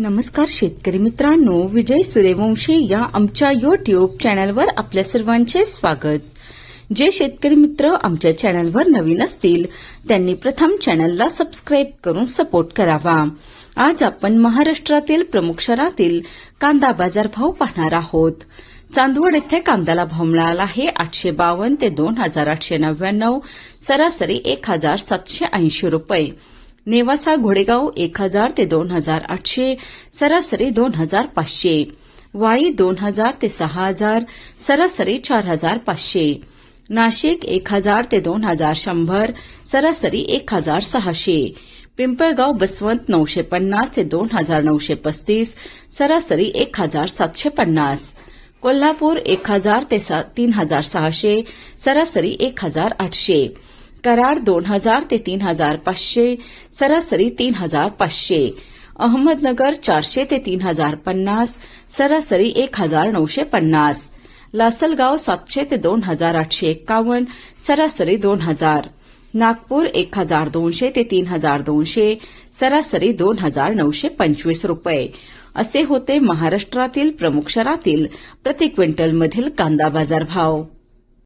नमस्कार शेतकरी मित्रांनो विजय सूर्यवंशी या आमच्या युट्यूब चॅनलवर आपल्या सर्वांचे स्वागत. जे शेतकरी मित्र आमच्या चॅनलवर नवीन असतील त्यांनी प्रथम चॅनलला सबस्क्राईब करून सपोर्ट करावा. आज आपण महाराष्ट्रातील प्रमुख शहरातील कांदा बाजारभाव पाहणार आहोत. चांदवड येथे कांद्याला भाव मिळाला आहे आठशे बावन्न ते दोन हजार आठशे नव्याण्णव सरासरी एक हजार सातशे ऐंशी रुपये. नेवासा घोडेगाव एक हजार ते दोन हजार आठशे सरासरी दोन हजार पाचशे. वाई दोन हजार ते सहा हजार सरासरी चार हजार पाचशे. नाशिक एक हजार ते दोन हजार शंभर सरासरी एक हजार सहाशे. पिंपळगाव बसवंत नऊशे पन्नास ते दोन हजार नऊशे पस्तीस सरासरी एक हजार सातशे पन्नास. कोल्हापूर एक हजार ते तीन हजार सहाशे सरासरी एक हजार आठशे. कराड दोन हजार ते तीन हजार पाचशे सरासरी तीन हजार पाचशे. अहमदनगर चारशे ते तीन हजार पन्नास सरासरी एक हजार नऊशे पन्नास. लासलगाव सातशे ते दोन हजार आठशे एक्कावन्न सरासरी दोन हजार. नागपूर एक हजार दोनशे ते तीन हजार दोनशे सरासरी दोन हजार नऊशे पंचवीस रुपये. असे होते महाराष्ट्रातील प्रमुख शहरातील प्रति क्विंटलमधील कांदा बाजार भाव.